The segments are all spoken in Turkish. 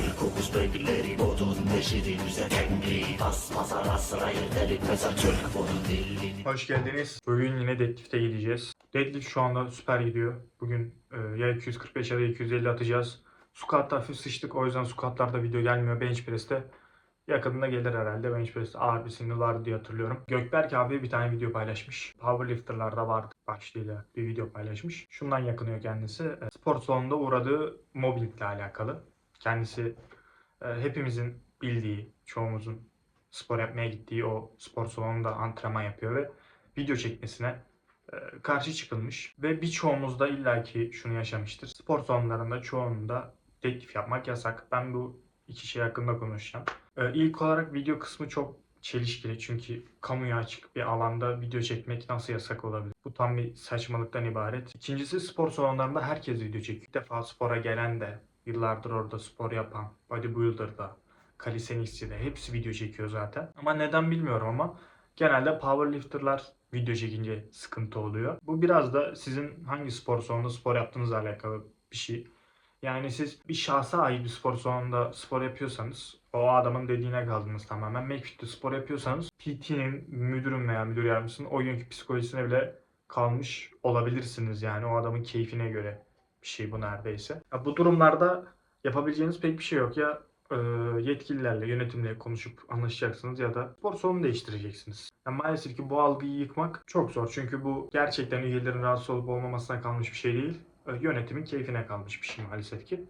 Türk beyleri bodun neşiri müze tengri Pas pasar asrayı delik mezar Türk bodun dilini Hoş geldiniz. Bugün yine deadlift'e gideceğiz. Deadlift şu anda süper gidiyor. Bugün e, ya 245 ya da 250 atacağız. Squat'ta hafif sıçtık. O yüzden squat'larda video gelmiyor. Bench press'te yakında gelir herhalde. Bench press'te ağır bir single vardı diye hatırlıyorum. Gökberk abi bir tane video paylaşmış. Powerlifter'larda vardı başlığıyla bir video paylaşmış. Şundan yakınıyor kendisi. E, Spor salonunda uğradığı mobbingle alakalı. Kendisi e, hepimizin bildiği, çoğumuzun spor yapmaya gittiği o spor salonunda antrenman yapıyor ve video çekmesine e, karşı çıkılmış. Ve birçoğumuz da illaki şunu yaşamıştır. Spor salonlarında çoğunda teklif yapmak yasak. Ben bu iki şey hakkında konuşacağım. E, ilk olarak video kısmı çok çelişkili çünkü kamuya açık bir alanda video çekmek nasıl yasak olabilir? Bu tam bir saçmalıktan ibaret. İkincisi spor salonlarında herkes video çekiyor. Bir defa spora gelen de, yıllardır orada spor yapan, bodybuilder da, calisthenics'i de hepsi video çekiyor zaten. Ama neden bilmiyorum ama genelde powerlifter'lar video çekince sıkıntı oluyor. Bu biraz da sizin hangi spor salonunda spor yaptığınızla alakalı bir şey. Yani siz bir şahsa ait bir spor salonunda spor yapıyorsanız o adamın dediğine kaldınız tamamen. McFit'te spor yapıyorsanız PT'nin, müdürün veya müdür yardımcısının o günkü psikolojisine bile kalmış olabilirsiniz yani o adamın keyfine göre bir şey bu neredeyse. Ya bu durumlarda yapabileceğiniz pek bir şey yok ya e, yetkililerle, yönetimle konuşup anlaşacaksınız ya da spor salonu değiştireceksiniz. Yani maalesef ki bu algıyı yıkmak çok zor. Çünkü bu gerçekten üyelerin rahatsız olup olmamasına kalmış bir şey değil. E, Yönetimin keyfine kalmış bir şey maalesef ki.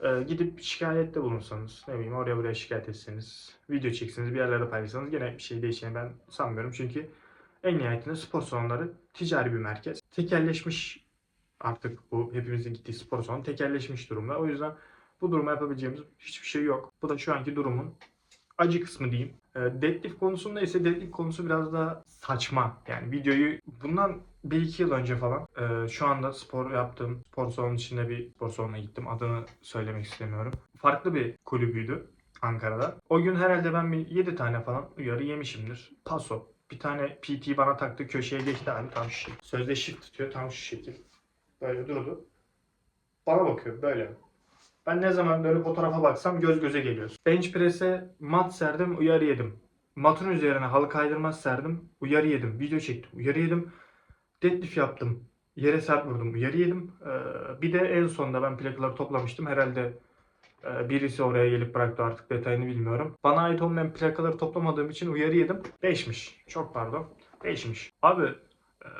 E, gidip şikayette bulunsanız, ne bileyim oraya buraya şikayet etseniz, video çekseniz, bir yerlerde paylaşsanız gene bir şey değişeceğini ben sanmıyorum. Çünkü en nihayetinde spor salonları ticari bir merkez. Tekelleşmiş artık bu hepimizin gittiği spor salonu tekelleşmiş durumda. O yüzden bu duruma yapabileceğimiz hiçbir şey yok. Bu da şu anki durumun acı kısmı diyeyim. E, deadlift konusunda ise deadlift konusu biraz daha saçma. Yani videoyu bundan 1-2 yıl önce falan e, şu anda spor yaptığım spor salonu içinde bir spor salonuna gittim. Adını söylemek istemiyorum. Farklı bir kulübüydü Ankara'da. O gün herhalde ben bir 7 tane falan uyarı yemişimdir. Paso. Bir tane PT bana taktı köşeye geçti abi tam şu şekil. Sözde shift tutuyor tam şu şekil. Böyle durdu. Bana bakıyor böyle. Ben ne zaman böyle fotoğrafa baksam göz göze geliyoruz. Bench press'e mat serdim, uyarı yedim. Matın üzerine halı kaydırmaz serdim, uyarı yedim. Video çektim, uyarı yedim. Deadlift yaptım, yere sert vurdum, uyarı yedim. Ee, bir de en sonunda ben plakaları toplamıştım. Herhalde e, birisi oraya gelip bıraktı artık detayını bilmiyorum. Bana ait olmayan plakaları toplamadığım için uyarı yedim. Değişmiş. Çok pardon. Değişmiş. Abi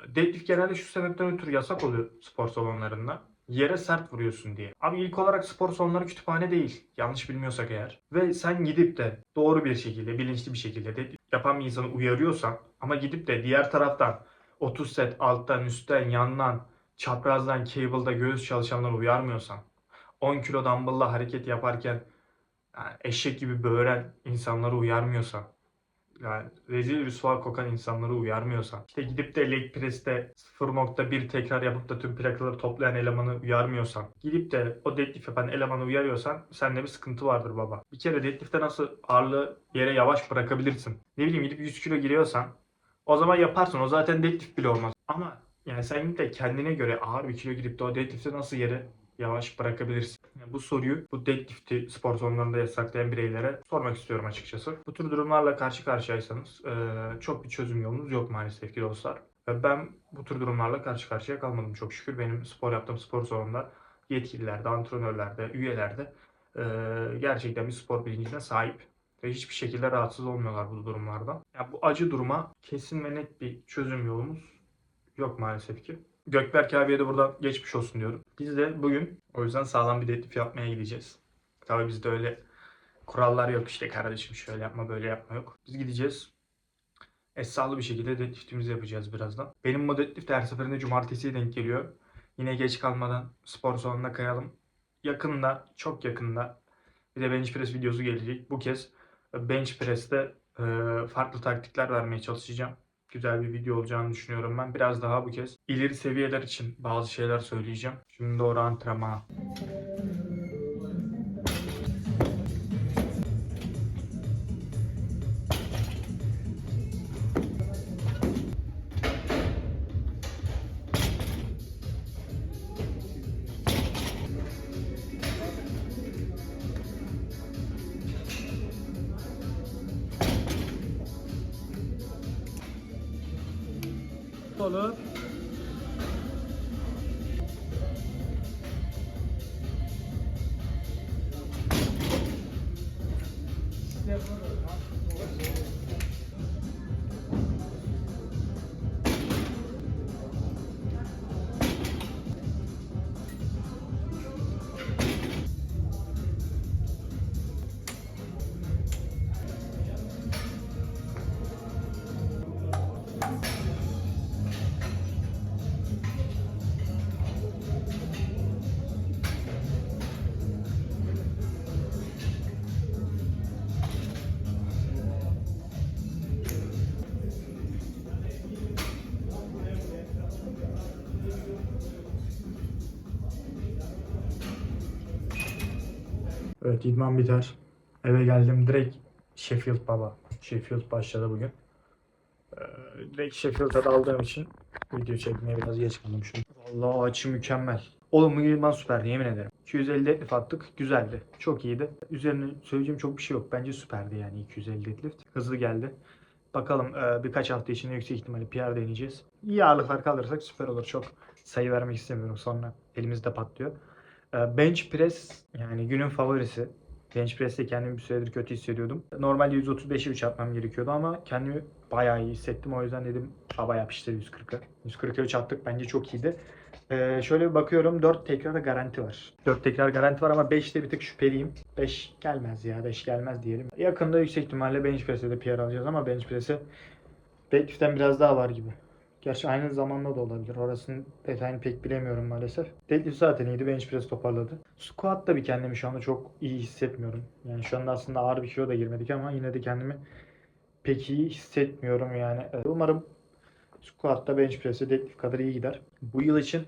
deadlift genelde şu sebepten ötürü yasak oluyor spor salonlarında yere sert vuruyorsun diye. Abi ilk olarak spor salonları kütüphane değil. Yanlış bilmiyorsak eğer. Ve sen gidip de doğru bir şekilde, bilinçli bir şekilde de yapan bir insanı uyarıyorsan ama gidip de diğer taraftan 30 set alttan, üstten, yandan, çaprazdan, cable'da göğüs çalışanları uyarmıyorsan 10 kilo dumbbell'la hareket yaparken yani eşek gibi böğren insanları uyarmıyorsan yani rezil rüsva kokan insanları uyarmıyorsan, işte gidip de leg press'te 0.1 tekrar yapıp da tüm plakaları toplayan elemanı uyarmıyorsan, gidip de o deadlift yapan elemanı uyarıyorsan sende bir sıkıntı vardır baba. Bir kere deadlift'te nasıl ağırlığı yere yavaş bırakabilirsin? Ne bileyim gidip 100 kilo giriyorsan o zaman yaparsın. O zaten deadlift bile olmaz. Ama yani sen de kendine göre ağır bir kilo girip de o deadlift'te nasıl yere yavaş bırakabilirsin? Bu soruyu bu deadlift'i spor salonlarında yasaklayan bireylere sormak istiyorum açıkçası. Bu tür durumlarla karşı karşıyaysanız eee, çok bir çözüm yolunuz yok maalesef ki dostlar. Ben bu tür durumlarla karşı karşıya kalmadım çok şükür. Benim spor yaptığım spor salonunda yetkililerde, antrenörlerde, üyelerde eee, gerçekten bir spor bilincine sahip. Ve hiçbir şekilde rahatsız olmuyorlar bu durumlardan. Yani bu acı duruma kesin ve net bir çözüm yolumuz yok maalesef ki. Gökberk abiye de buradan geçmiş olsun diyorum. Biz de bugün o yüzden sağlam bir deadlift yapmaya gideceğiz. Tabii bizde öyle kurallar yok işte kardeşim şöyle yapma böyle yapma yok. Biz gideceğiz. Esrarlı bir şekilde deadliftimizi yapacağız birazdan. Benim bu deadlift her seferinde cumartesiye denk geliyor. Yine geç kalmadan spor salonuna kayalım. Yakında, çok yakında bir de bench press videosu gelecek. Bu kez bench press'te e, farklı taktikler vermeye çalışacağım güzel bir video olacağını düşünüyorum ben. Biraz daha bu kez ileri seviyeler için bazı şeyler söyleyeceğim. Şimdi doğru antrenmana. Oğlum. Evet idman biter. Eve geldim direkt Sheffield baba. Sheffield başladı bugün. Ee, direkt Sheffield'a daldığım için video çekmeye biraz geç kalmışım. Vallahi açı mükemmel. Oğlum bu idman süperdi yemin ederim. 250 deadlift attık. Güzeldi. Çok iyiydi. Üzerine söyleyeceğim çok bir şey yok. Bence süperdi yani 250 deadlift. Hızlı geldi. Bakalım e, birkaç hafta içinde yüksek ihtimalle PR deneyeceğiz. İyi ağırlıklar kaldırırsak süper olur. Çok sayı vermek istemiyorum. Sonra elimizde patlıyor. E, Bench press yani günün favorisi. Bench press'te kendimi bir süredir kötü hissediyordum. Normalde 135'e 3 atmam gerekiyordu ama kendimi bayağı iyi hissettim. O yüzden dedim baba yapıştır 140'a. 140'a 3 attık bence çok iyiydi. Ee, şöyle bir bakıyorum 4 tekrar garanti var. 4 tekrar garanti var ama 5'te bir tık şüpheliyim. 5 gelmez ya 5 gelmez diyelim. Yakında yüksek ihtimalle bench press'e de PR alacağız ama bench press'e deadlift'ten biraz daha var gibi. Gerçi aynı zamanda da olabilir. Orasının detayını pek bilemiyorum maalesef. Deadlift zaten iyiydi. Bench press toparladı. Squat'ta bir kendimi şu anda çok iyi hissetmiyorum. Yani şu anda aslında ağır bir kilo da girmedik ama yine de kendimi pek iyi hissetmiyorum yani. Umarım squat'ta bench press'e deadlift kadar iyi gider. Bu yıl için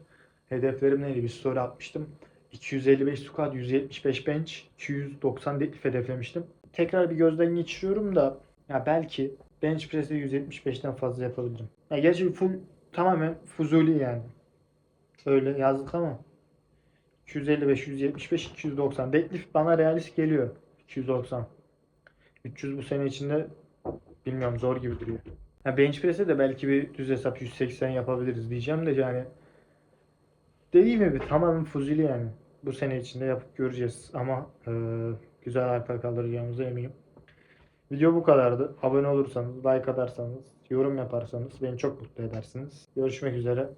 hedeflerim neydi? Bir story atmıştım. 255 squat, 175 bench, 290 deadlift hedeflemiştim. Tekrar bir gözden geçiriyorum da ya belki bench press'te 175'ten fazla yapabilirim. Ya gerçi full tamamen fuzuli yani. Öyle yazdık ama 255, 175, 290. Deadlift bana realist geliyor. 290. 300 bu sene içinde bilmiyorum zor gibi duruyor. Ha bench press'e de belki bir düz hesap 180 yapabiliriz diyeceğim de yani dediğim gibi tamamen fuzuli yani. Bu sene içinde yapıp göreceğiz ama e, güzel arpa kaldıracağımıza eminim. Video bu kadardı. Abone olursanız, like atarsanız, yorum yaparsanız beni çok mutlu edersiniz. Görüşmek üzere.